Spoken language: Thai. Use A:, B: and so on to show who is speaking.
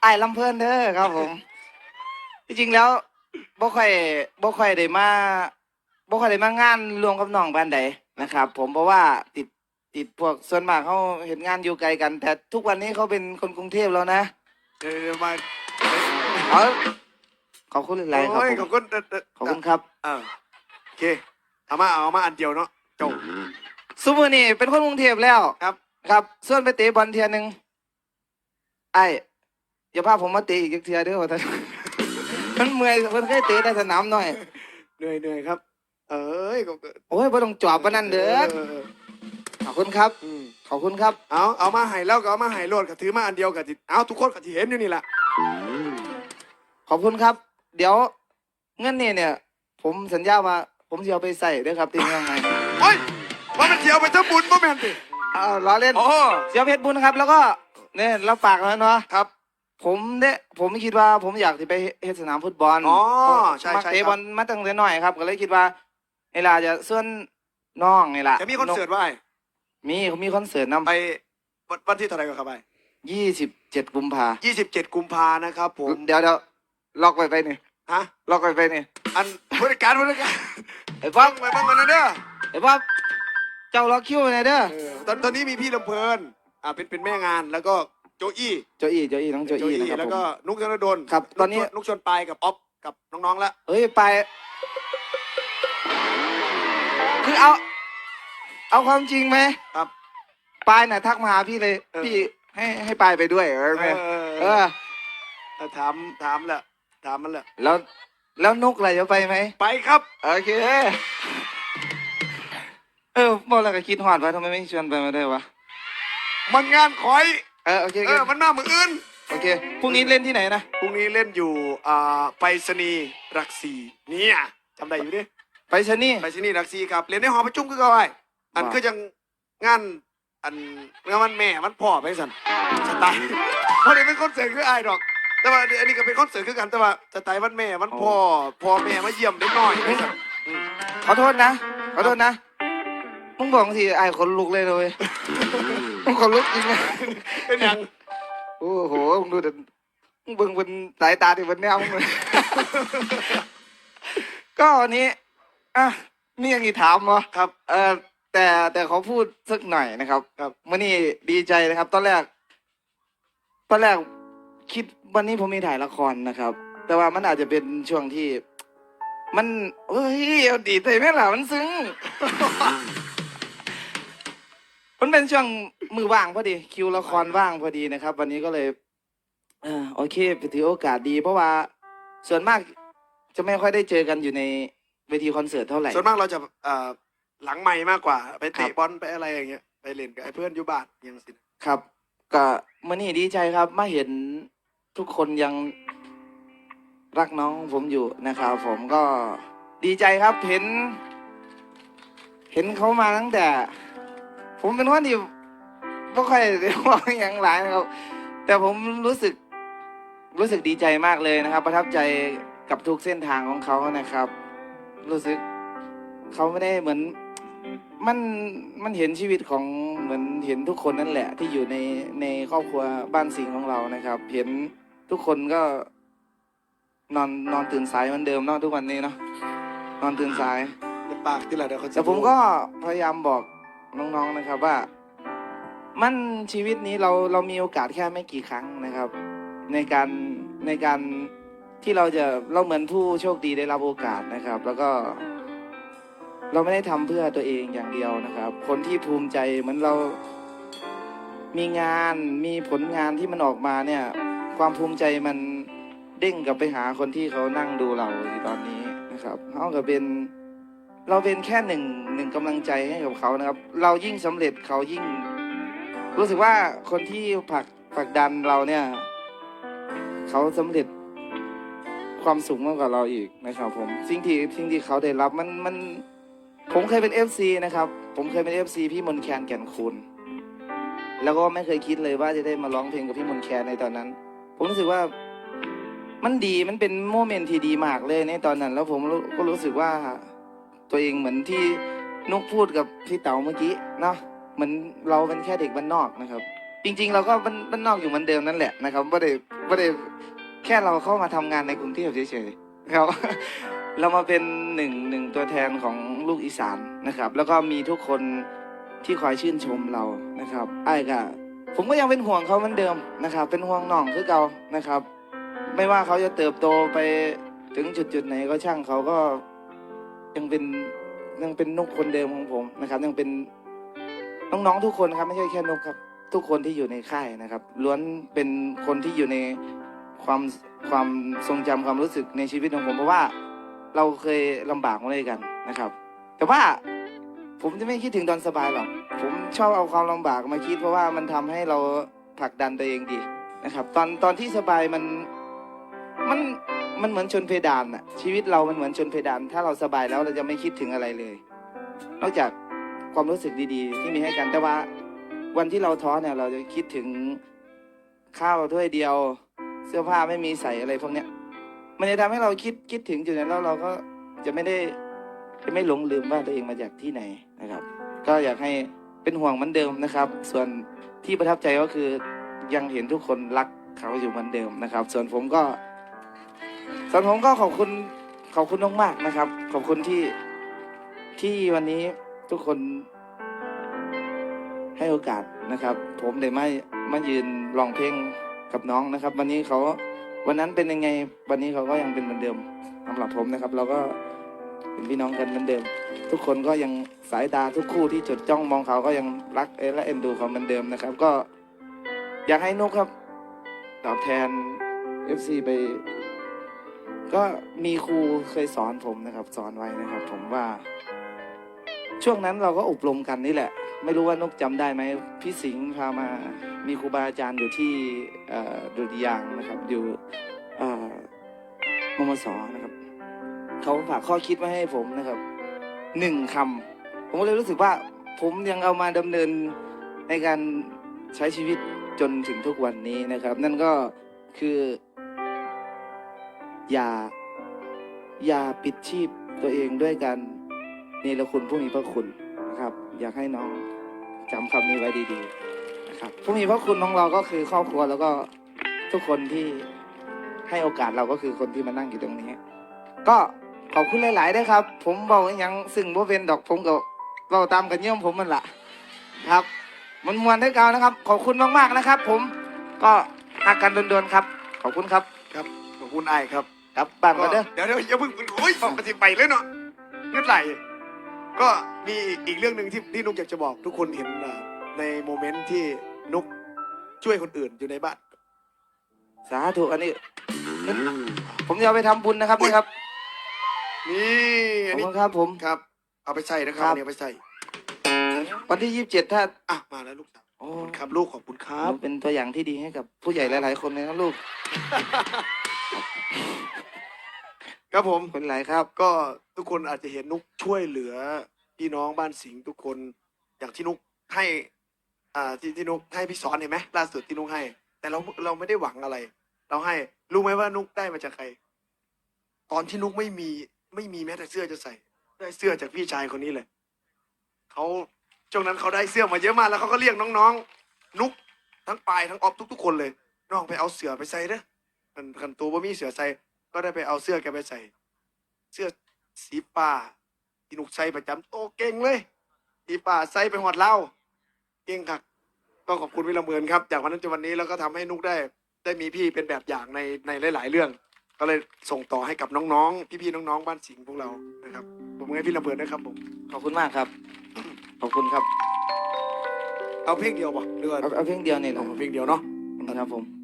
A: ไอ้ายลำเพลินเด้อครับผม จริงๆแล้วบ่ค่อยบ่ค่อยได้มาบ่ค่อยได้มางานรวมกับน้องบ้านใดนะครับ ผมเพราะว่าติดติดพวกส่วนมากเขาเห็นงานอยู่ไกลกัน แต่ทุกวันนี้เขาเป็นคนกรุงเทพแล้วนะ
B: เดี๋ยวๆมา
A: เอาขอบคุณหลายๆครับ
B: โอ้ย
A: ผ
B: ขอบ
A: ม
B: คุณเอ่อเอ่อ
A: ขอบคุณครับ
B: เออโอเคเอามาเอามาอันเดียวเนาะจบ
A: ซูมือนี่เป็นคนกรุงเทพแล้ว
B: ครับ
A: ครับ ส่วนไปเตะบอลเทียหนึงไอ้ อย่าพาผมมาเตะอีกเทียเด้อว่าท่านมันเมื่อยมันเคยเตะได้สนามหน่อย
B: เหนื่อยเหนื่อยครับ เอ้ยก็ก็
A: โอ้ยบ่ต้องจอบปานนั้นเด้อ
B: เออ
A: ขอบคุณครับ
B: อืม
A: ขอบคุณครับ
B: เอาเอามาให้แล้วก็เอามาให้โลดก็ถือมาอันเดียวกับที่เอาทุกคนก็ที่เห็นอยู่นี่แหละ
A: ขอบคุณครับ เดี๋ยวเงินนี่เนี่ย ผมสัญญาว่าผมจะเอาไปใส่ด้วยครับทีมงานไง
B: โอ้ยว่ามันเที่ยวไปทั้งบุญบ่แม่นติ
A: เอาล้อเล่น
B: โอ้
A: เสียเพชรบุญนะครับ แล้วก็เนี่ยรับปากแล้วเนาะ
B: ครับ
A: ผมเนี่ยผมคิดว่าผมอยากจะไปเฮ็ดสนามฟุตบอล
B: อ๋อใช่
A: มัก
B: ใช่
A: เตะ
B: ครับ
A: บอลมาตั้งแต่น้อยครับ ก็เลยคิดว่าเวลาจะส่วนน้องนี่แหละ
B: จะมีคอนเสิร์ตว่า
A: มีเขามีคอนเสิร์ตนำ
B: ไปวันวันที่เท่าไหร่ก็ครับไป
A: ยี่สิบเจ็ดกุมภา
B: ยี่สิบเจ็ดกุมภานะครับผม
A: เดี๋ยวเดี๋ยวล็อกไปไปนี่
B: ฮะ
A: ล็อกไปไปนี่
B: อันบริการบริการ
A: ไอ้ป๊อ
B: บ้า
A: ป
B: งไปบ้างกันนะเด้อ
A: ไอ้ป๊อปเจ้าล็อกคิวไงเด้อ
B: เออตอนตอนนี้มีพี่ลำเพลิน อ่าเป็นเป็นแม่งานแล้วก็ โจอี้
A: โจอี้โจอี้น้องโจอี้นะครับ
B: แล้ว
A: ผม
B: ก็นุกธนดล
A: ครับตอนนี้
B: นุกชวนปลายกับออฟกับน้องๆแล้ว
A: เอ้ยไป คือเอา เอาความจริงไหม
B: ครับ
A: ปายน่ะทักมาหาพี่เลย
B: เออ
A: พี่ให้ให้ปายไปด้วยเออ
B: เอ
A: ไง
B: อ
A: เออ
B: เออถามถามแหละถามมันแหละ
A: แล้วแล้วนุกอะไรจะไปไหม
B: ไปครับ
A: โอเค เออบอกแล้วก็คิดหอดว่าทำไมไม่ชวนไปมาได้วยวะ
B: มันงานคอย
A: เออโอเค
B: เออมันมามืออื่น
A: โอเคพรุ่งนี้เล่นที่ไหนนะ
B: พรุ่งนี้เล่นอยู่อ่าไปรษณีย์รักสีเนี่ยจำได้อยู่ดิ
A: ไปชะนี่
B: ไปรษณีย์รักสีครับเรียนในหอประชุมคือเขาไอ้อัน
A: ว่า
B: คือยังงานอันงานวันแม่วันพ่อไปสันสไตล์พอดีเป็นคอนเสิร์ตคือไอ้ายดอก แต่ว่าอันนี้ก็เป็นคอนเสิร์ตคือกันแต่ว่าสไตล์วันแม่วันพ่อพ่อแม่มาเยี่ยมเด็กน้อยไปสันอืม
A: ขอโทษนะ ขอโทษนะ มึงบอกทีไอ้ขนลุกเลยนะเลยมึงขนลุกจริงนะ
B: เป็นหยัง
A: โอ้โหมึงดูแต่มึงเบิ่งเป็นสายตาที่เป็นแนวมึงเลยก็วันนี้อะมีอย่างนี้ถามเหรอ
B: ครับ
A: เออแต่แต่ขอพูดสักหน่อยนะครับ
B: ครับ
A: วันนี้ดีใจนะครับ ตอนแรก ตอนแรกคิดวันนี้ผมมีถ่ายละครนะครับ แต่ว่ามันอาจจะเป็นช่วงที่ มันเฮ้ยเอาดีใจไหมล่ะมันซึ้ง มันเป็นช่วง มือว่างพอดี คิวละครว่างพอดีนะครับ วันนี้ก็เลยเออโอเคไปถือโอกาสดี เพราะว่าส่วนมากจะไม่ค่อยได้เจอกันอยู่ในเวทีคอนเสิร์ตเท่าไหร่
B: ส่วนมากเราจะเอ่อหลังใหม่มากกว่า ไป
A: ครั
B: เตะ
A: บบ
B: อลไปอะไรอย่างเงี้ยไปเล่นกับไอ้เพื่อนอยู่บ้านอยังสิ
A: ครับก็มื่อนี้ดีใจครับมาเห็นทุกคนยังรักน้องผมอยู่นะครับผมก็ดีใจครับเห็น เห็นเขามาตั้งแต่ ผมเป็นคนที่ ไม่ค่อยได้ว่าอย่างหลายนะครับ แต่ผมรู้สึกรู้สึกดีใจมากเลยนะครับ ประทับใจกับทุกเส้นทางของเขานะครับ รู้สึกเขาไม่ได้เหมือนมันมันเห็นชีวิตของเหมือนเห็นทุกคนนั่นแหละ ที่อยู่ในในครอบครัวบ้านสิงห์ของเรานะครับ เห็นทุกคนก็ นอนนอนตื่นสายเหมือนเดิมเนาะทุกวันนี้เนาะนอนตื่นสาย
B: ในปากที่ละเดี๋ยวเขาจะ
A: แต่ผมก็พยายามบอกน้องๆนะครับว่า มันชีวิตนี้เราเรามีโอกาสแค่ไม่กี่ครั้งนะครับ ในการในการที่เราจะเราเหมือนผู้โชคดีได้รับโอกาสนะครับ แล้วก็เราไม่ได้ทำเพื่อตัวเองอย่างเดียวนะครับ คนที่ภูมิใจเหมือนเรามีงานมีผลงานที่มันออกมาเนี่ย ความภูมิใจมันเด้งกลับไปหาคนที่เขานั่งดูเราอยู่ตอนนี้นะครับเขาก็เป็นเราเป็นแค่หนึ่งหนึ่งกำลังใจให้กับเขานะครับ เรายิ่งสำเร็จเขายิ่ง รู้สึกว่าคนที่ผลักผลักดันเราเนี่ย เขาสำเร็จความสูงมากกว่าเราอีกนะครับ ผมสิ่งที่สิ่งที่เขาได้รับมันมันผมเคยเป็นเอฟซีนะครับ ผมเคยเป็นเอฟซีพี่มนแคนแก่นคูณแล้วก็ไม่เคยคิดเลยว่าจะได้มาร้องเพลงกับพี่มนแคนในตอนนั้น ผมรู้สึกว่ามันดีมันเป็นโมเมนต์ที่ดีมากเลยในตอนนั้น แล้วผมก็รู้สึกว่าตัวเองเหมือนที่นุกพูดกับพี่เต๋าเมื่อกี้เนาะ เหมือนเราเป็นแค่เด็กบ้านนอกนะครับ จริง ๆ เราก็บ้านบ้านนอกอยู่เหมือนเดิมนั่นแหละนะครับไม่ได้ไม่ได้แค่เราเข้ามาทำงานในกรุงเทพเฉยๆครับ เรามาเป็นหนึ่งหนึ่งตัวแทนของลูกอีสานนะครับ แล้วก็มีทุกคนที่คอยชื่นชมเรานะครับไอ้ก็ผมก็ยังเป็นห่วงเขาเหมือนเดิมนะครับ เป็นห่วงน้องคือเก่านะครับ ไม่ว่าเขาจะเติบโตไปถึงจุดๆไหนก็ช่างเขาก็ยังเป็นยังเป็นนกคนเดิมของผมนะครับ ยังเป็น น้องๆทุกคนครับไม่ใช่แค่นกครับ ทุกคนที่อยู่ในค่ายนะครับล้วนเป็นคนที่อยู่ในความความทรงจำความรู้สึกในชีวิตของผมเพราะว่าเราเคยลำบากมาด้วยกันนะครับ แต่ว่าผมจะไม่คิดถึงตอนสบายหรอกผมชอบเอาความลำบากมาคิด เพราะว่ามันทำให้เราผลักดันตัวเองดีนะครับ ตอนตอนที่สบายมันมันมันเหมือนชนเพดานอะชีวิตเรามันเหมือนชนเพดาน ถ้าเราสบายแล้วเราจะไม่คิดถึงอะไรเลย นอกจาก ความรู้สึกดีๆ ที่มีให้กันแต่ว่าวันที่เราท้อเนี่ยเราจะคิดถึงข้าวถ้วยเดียว เสื้อผ้าไม่มีใส่อะไรพวกเนี้ย มันจะทำให้เราคิดคิดถึงจุดนั้นแล้วเราก็จะไม่ได้จะไม่หลงลืมว่าตัวเองมาจากที่ไหนนะครับ ก็อยากให้เป็นห่วงเหมือนเดิมนะครับ ส่วนที่ประทับใจก็คือยังเห็นทุกคนรักเขาอยู่เหมือนเดิมนะครับ ส่วนผมก็ ส่วนผมก็ขอบคุณขอบคุณมากๆนะครับ ขอบคุณที่ที่วันนี้ ทุกคนให้โอกาสนะครับ ผมได้มามายืนร้องเพลงกับน้องนะครับ วันนี้เขาวันนั้นเป็นยังไง วันนี้เขาก็ยังเป็นเหมือนเดิมสำหรับผมนะครับ เราก็เป็นพี่น้องกันเหมือนเดิม ทุกคนก็ยังสายตาทุกคู่ที่จดจ้องมองเขาก็ยังรักเอและเอ็นดูเขาเหมือนเดิมนะครับ ก็อยากให้นุกครับ ตอบแทน FC ไป ก็มีครูเคยสอนผมนะครับ สอนไว้นะครับ ผมว่า ช่วงนั้นเราก็อบรมกันนี่แหละ ไม่รู้ว่านกจำได้ไหมพี่สิงห์พามามีครูบาอาจารย์อยู่ที่ดุริยางนะครับ อยู่มมสนะครับเขาฝากข้อคิดมาให้ผมนะครับหนึ่งคำผมก็เลยรู้สึกว่าผมยังเอามาดำเนินในการใช้ชีวิตจนถึงทุกวันนี้นะครับ นั่นก็คือ อย่าอย่าปิดชีพตัวเองด้วยกา รเนรคุณผู้มีพระคุณนะครับ อยากให้น้องจำคำนี้ไว้ดีๆนะครับผู้มีพระคุณของเราก็คือครอบครัวแล้วก็ทุกคนที่ให้โอกาสเราก็คือคนที่มานั่งอยู่ตรงนี้ ก็ขอบคุณหลายๆด้วยครับ ผมบอกอหยังซึ่งว่าเป็นดอกผมก็เว้าตามกันเยี่ยมผมมันละครับ มันมวนให้เก่านะครับ ขอบคุณมากๆนะครับ ผมก็หักกันโดนๆครับ ขอบคุณครับ
B: ครับขอบคุณไอ้ายครับ
A: กลับบ้านกันเด้อ
B: เดี๋ยวเดี๋ยวอย่าเพิ่งโอ้ยฟังปฏิไปเลยเนาะเงืดไหล ก็มีอีกเรื่องหนึ่งที่ที่นุกอยากจะบอกทุกคนเห็นอะในโมเมนต์ที่นุกช่วยคนอื่นอยู่ในบ้าน
A: สาธุอันนี้ ผมจะเอาไปทำบุญนะครับนี่ครับ
B: นี่
A: ข
B: อั
A: อนบ
B: นี้
A: คุณครับผม
B: ครับ เอาไปใส่นะครั
A: ครับบ
B: อันนี้เอาไปใส่
A: วันที่ยี่สิบเจ็ดถ้า
B: อะมาแล้วลูกสาว
A: โอ้
B: ขอบคุณครับลูกขอบคุณครับ
A: เป็นตัวอย่างที่ดีให้กับผู้ใหญ่หลาย ๆ คนเลยนะลูก
B: ครับผม
A: คนหลายครับ
B: ก็ทุกคนอาจจะเห็นนุกช่วยเหลือพี่น้องบ้านสิงห์ทุกคนอย่างที่นุกให้ อ่าที่ที่นุกให้พี่สอนเห็นไหมล่าสุดที่นุกให้ แต่เราเราไม่ได้หวังอะไร เราให้รู้ไหมว่านุกได้มาจากใคร ตอนที่นุกไม่มีไม่มีแม้แต่เสื้อจะใส่ ได้เสื้อจากพี่ชายคนนี้เลยเขาช่วงนั้นเขาได้เสื้อมาเยอะมากแล้วเขาก็เรียกน้องๆ นุกทั้งปายทั้งออฟทุกๆคนเลย น้องไปเอาเสือไปใส่เด้อกันกันตัวบ่มีเสือใส่ ก็ได้ไปเอาเสื้อแกไปใส่ เสื้อสีป่าที่นุกใส่ประจำโตเก่งเลยสีป่าใส่ไปหอดเหล้าเก่งคักก็ขอบคุณพี่ลำเบินครับ จากวันนั้นจนวันนี้แล้วก็ทำให้นุกได้ ได้มีพี่เป็นแบบอย่างในในหลาย ๆ เรื่อง ก็เลยส่งต่อให้กับน้องๆ พี่ๆน้องๆบ้านสิงห์พวกเรานะครับ ผมให้พี่ลำเบินนะครับผม
A: ขอบคุณมากครับ ขอบคุณครับ
B: เอาเพลงเดียวบ่หรือว่า
A: เอาเอาเพลงเดียวนี่แหละ
B: เอาเพลงเดียวเนาะ
A: ครับผม